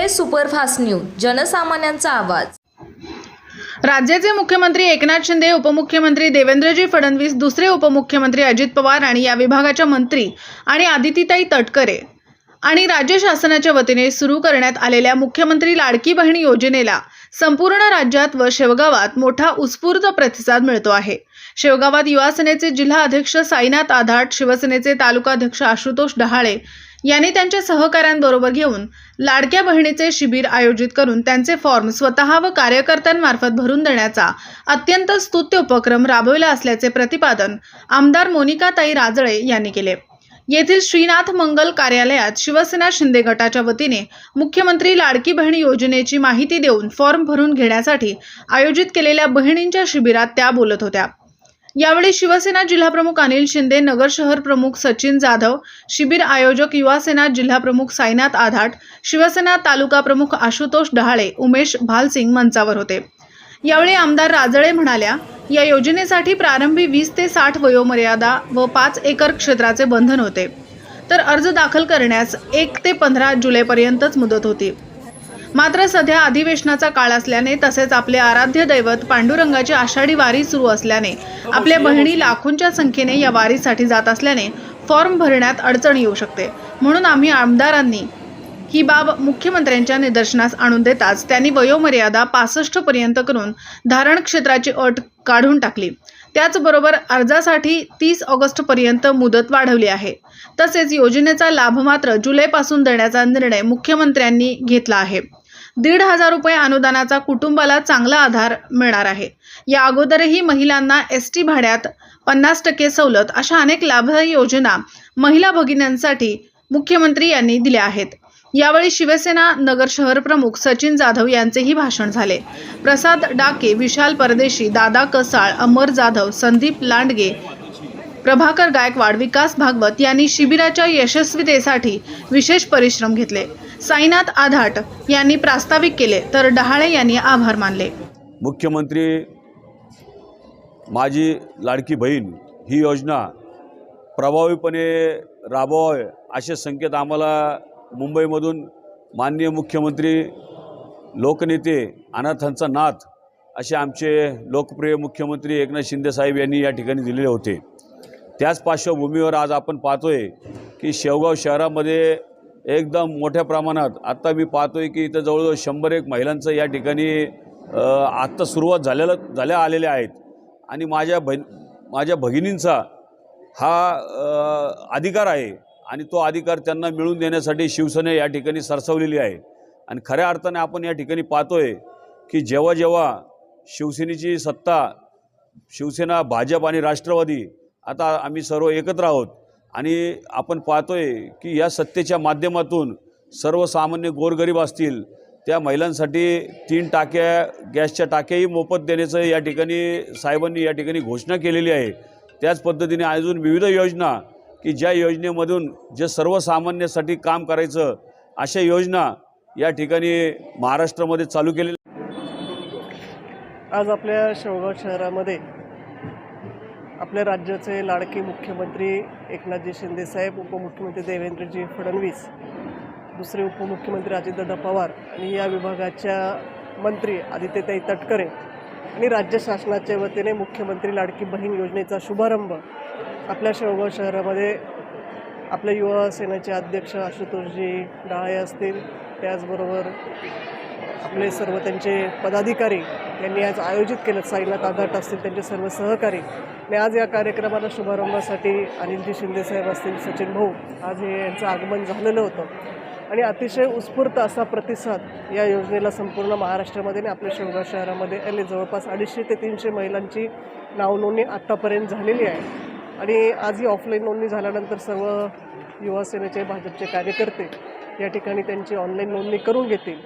Express superfast news जनसामान्यांचा आवाज. राज्याचे मुख्यमंत्री एकनाथ शिंदे उपमुख्यमंत्री देवेंद्रजी फडणवीस दुसरे उपमुख्यमंत्री अजित पवार आणि या विभागाच्या मंत्री आणि आदितीताई तटकरे आणि राज्य शासनाच्या वतीने सुरू करण्यात आलेल्या मुख्यमंत्री लाडकी बहीण योजनेला संपूर्ण राज्यात व शेवगावात मोठा उत्स्फूर्त प्रतिसाद मिळतो आहे. शेवगावात युवासेनेचे जिल्हा अध्यक्ष साईनाथ आधाट शिवसेनेचे तालुकाध्यक्ष आशुतोष डहाळे यांनी त्यांच्या सहकाऱ्यांबरोबर घेऊन लाडक्या बहिणीचे शिबिर आयोजित करून त्यांचे फॉर्म स्वतः व कार्यकर्त्यांमार्फत भरून देण्याचा अत्यंत स्तुत्य उपक्रम राबविला असल्याचे प्रतिपादन आमदार मोनिकाताई राजळे यांनी केले. येथील श्रीनाथ मंगल कार्यालयात शिवसेना शिंदे गटाच्या वतीने मुख्यमंत्री लाडकी बहीण योजनेची माहिती देऊन फॉर्म भरून घेण्यासाठी आयोजित केलेल्या बहिणींच्या शिबिरात त्या बोलत होत्या. यावेळी शिवसेना जिल्हाप्रमुख अनिल शिंदे नगर शहर प्रमुख सचिन जाधव शिबिर आयोजक युवासेना जिल्हाप्रमुख साईनाथ आधाट शिवसेना तालुका प्रमुख आशुतोष डहाळे उमेश भालसिंग मंचावर होते. यावेळी आमदार राजळे म्हणाल्या या योजनेसाठी प्रारंभी वीस ते साठ वयोमर्यादा व पाच एकर क्षेत्राचे बंधन होते. तर अर्ज दाखल करण्यास एक ते पंधरा जुलैपर्यंतच मुदत होती. मात्र सध्या अधिवेशनाचा काळ असल्याने तसेच आपले आराध्य दैवत पांडुरंगाची आषाढी वारी सुरू असल्याने आपल्या बहिणी लाखोंच्या संख्येने या वारीसाठी जात असल्याने फॉर्म भरण्यात अडचण येऊ शकते. म्हणून आम्ही आमदारांनी ही बाब मुख्यमंत्र्यांच्या निदर्शनास आणून देताच त्यांनी वयोमर्यादा पासष्ट पर्यंत करून धारण क्षेत्राची अट काढून टाकली. त्याचबरोबर अर्जासाठी तीस ऑगस्टपर्यंत मुदत वाढवली आहे. तसेच योजनेचा लाभ मात्र जुलैपासून देण्याचा निर्णय मुख्यमंत्र्यांनी घेतला आहे. दीड हजार रुपये अनुदानाचा कुटुंबाला चांगला आधार मिळणार आहे. या अगोदरही महिलांना एस टी भाड्यात पन्नास टक्के सवलत अशा अनेक लाभदायी योजना महिला भगिन्यांसाठी मुख्यमंत्री यांनी दिल्या आहेत. यावेळी शिवसेना नगर शहर प्रमुख सचिन जाधव यांचेही भाषण झाले. प्रसाद डाके विशाल परदेशी दादा कसाळ अमर जाधव संदीप लांडगे प्रभाकर गायकवाड विकास भागवत यांनी शिबिराच्या यशस्वीतेसाठी विशेष परिश्रम घेतले. साईनाथ आधाट यांनी प्रास्ताविक केले तर डहाळे यांनी आभार मानले. मुख्यमंत्री माझी लाडकी बहीण ही योजना प्रभावीपणे राबवावे असे संकेत आम्हाला मुंबईमधून माननीय मुख्यमंत्री लोकनेते अनाथांचा नाथ असे आमचे लोकप्रिय मुख्यमंत्री एकनाथ शिंदेसाहेब यांनी या ठिकाणी दिलेले होते. त्याच पार्श्वभूमीवर आज आपण पाहतोय की शेवगाव शहरामध्ये एकदम मोठ्या प्रमाणात आत्ता मी पाहतोय की इथं जवळजवळ शंभर एक महिलांचं या ठिकाणी आत्ता सुरुवात झालेलं झाल्या आलेल्या आहेत. आणि माझ्या भ माझ्या भगिनींचा हा अधिकार आहे आणि तो अधिकार त्यांना मिळवून देण्यासाठी शिवसेना या ठिकाणी सरसवलेली आहे. आणि खऱ्या अर्थाने आपण या ठिकाणी पाहतोय की जेव्हा जेव्हा शिवसेनेची सत्ता शिवसेना भाजप आणि राष्ट्रवादी आता आम्ही सर्व एकत्र आहोत आणि आपण पाहतोय की या सत्तेच्या माध्यमातून सर्वसामान्य गोरगरीब असतील त्या महिलांसाठी तीन टाक्या गॅसच्या टाक्याही मोफत देण्याचं या ठिकाणी साहेबांनी या ठिकाणी घोषणा केलेली आहे. त्याच पद्धतीने अजून विविध योजना की ज्या योजनेमधून जे सर्वसामान्यासाठी काम करायचं अशा योजना या ठिकाणी महाराष्ट्रामध्ये चालू केलेल्या आज आपल्या शेवगाव शहरामध्ये आपल्या राज्याचे लाडके मुख्यमंत्री एकनाथजी शिंदेसाहेब उपमुख्यमंत्री देवेंद्रजी फडणवीस दुसरे उपमुख्यमंत्री अजितदादा पवार आणि या विभागाच्या मंत्री आदित्यताई तटकरे आणि राज्य शासनाच्या वतीने मुख्यमंत्री लाडकी बहीण योजनेचा शुभारंभ आपल्या शेवगाव शहरामध्ये आपल्या युवा सेनेचे अध्यक्ष आशुतोषजी डाळे असतील. त्याचबरोबर आपले सर्व त्यांचे पदाधिकारी यांनी आज आयोजित केलं. साईनाथ आघाट असतील त्यांचे सर्व सहकारी. आणि आज या कार्यक्रमाला शुभारंभासाठी अनिलजी शिंदेसाहेब असतील सचिन भाऊ आज हे यांचं आगमन झालेलं होतं. आणि अतिशय उत्स्फूर्त असा प्रतिसाद या योजनेला संपूर्ण महाराष्ट्रामध्ये आणि आपल्या शेवगाव शहरामध्ये आले जवळपास अडीचशे ते तीनशे महिलांची नावनोंदणी आत्तापर्यंत झालेली आहे. आणि आज ही ऑफलाईन नोंदणी झाल्यानंतर सर्व युवासेनेचे भाजपचे कार्यकर्ते या ठिकाणी त्यांची ऑनलाईन नोंदणी करून घेतील.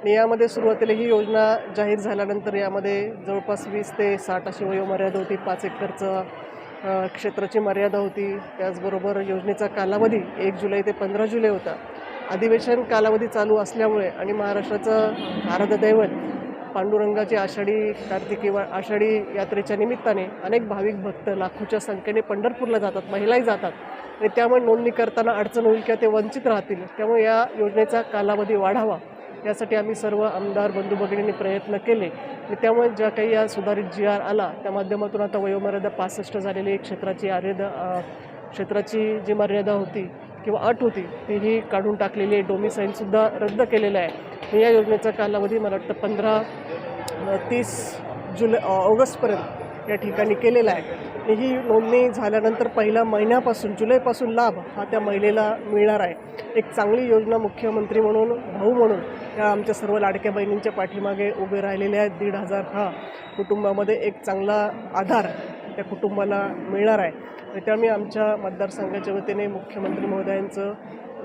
आणि यामध्ये सुरुवातीला ही योजना जाहीर झाल्यानंतर यामध्ये जवळपास वीस ते साठ अशी वयोमर्यादा होती पाच एकरचं क्षेत्राची मर्यादा होती. त्याचबरोबर योजनेचा कालावधी एक जुलै ते पंधरा जुलै होता. अधिवेशन कालावधी चालू असल्यामुळे आणि महाराष्ट्राचं आराधदैवत पांडुरंगाची आषाढी कार्तिकी किंवा आषाढी यात्रेच्या निमित्ताने अनेक भाविक भक्त लाखोच्या संख्येने पंढरपूरला जातात महिलाही जातात. आणि त्यामुळे नोंदणी करताना अडचण होईल किंवा ते वंचित राहतील. त्यामुळे या योजनेचा कालावधी वाढावा यासाठी आम्ही सर्व आमदार बंधू भगिनींनी प्रयत्न केले. आणि त्यामुळे ज्या काही या सुधारित जी आर आला त्या माध्यमातून आता वयोमर्यादा पासष्ट झालेली एक क्षेत्राची आर्यदा क्षेत्राची जी मर्यादा होती किंवा अट होती तीही काढून टाकलेली आहे. डोमिसाईलसुद्धा रद्द केलेलं आहे. या योजनेचा कालावधी मला वाटतं पंधरा तीस जुलै ऑगस्टपर्यंत या ठिकाणी केलेला आहे. ही नोंदणी झाल्यानंतर पहिल्या महिन्यापासून जुलैपासून लाभ हा त्या महिलेला मिळणार आहे. एक चांगली योजना मुख्यमंत्री म्हणून भाऊ म्हणून या आमच्या सर्व लाडक्या बहिणींच्या पाठीमागे उभे राहिलेले आहेत. दीड हजार हा कुटुंबामध्ये एक चांगला आधार त्या कुटुंबाला मिळणार आहे. त्यामुळे आमच्या मतदारसंघाच्या वतीने मुख्यमंत्री महोदयांचं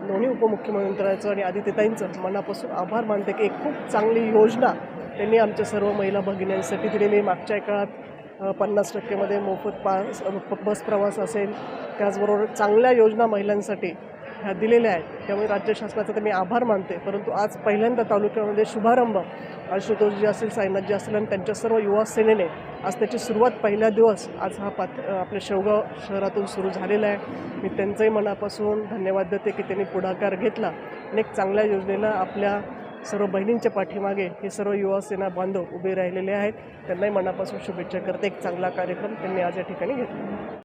दोन्ही उपमुख्यमंत्र्यांचं आणि आदित्यताईंचं मनापासून आभार मानते की एक खूप चांगली योजना त्यांनी आमच्या सर्व महिला भगिन्यांसाठी दिलेली मागच्या काळात पन्नास टक्केमध्ये मोफत पास बस प्रवास असेल. त्याचबरोबर चांगल्या योजना महिलांसाठी ह्या दिलेल्या आहेत. त्यामुळे राज्य शासनाचा तर मी आभार मानते. परंतु आज पहिल्यांदा तालुक्यामध्ये शुभारंभ आशुतोषजी असेल साईनाथजी असेल आणि त्यांच्या सर्व युवा सेनेने आज त्याची सुरुवात पहिला दिवस आज हा पात आपल्या शेवगाव शहरातून सुरू झालेला आहे. मी त्यांचंही मनापासून धन्यवाद देते की त्यांनी पुढाकार घेतला आणि एक चांगल्या योजनेला आपल्या सर्व बहिणींच्या पाठीमागे हे सर्व युवा सेना बांधव उभे राहिलेले आहेत. त्यांनाही मनापासून शुभेच्छा करते. एक चांगला कार्यक्रम त्यांनी आज या ठिकाणी घेतला.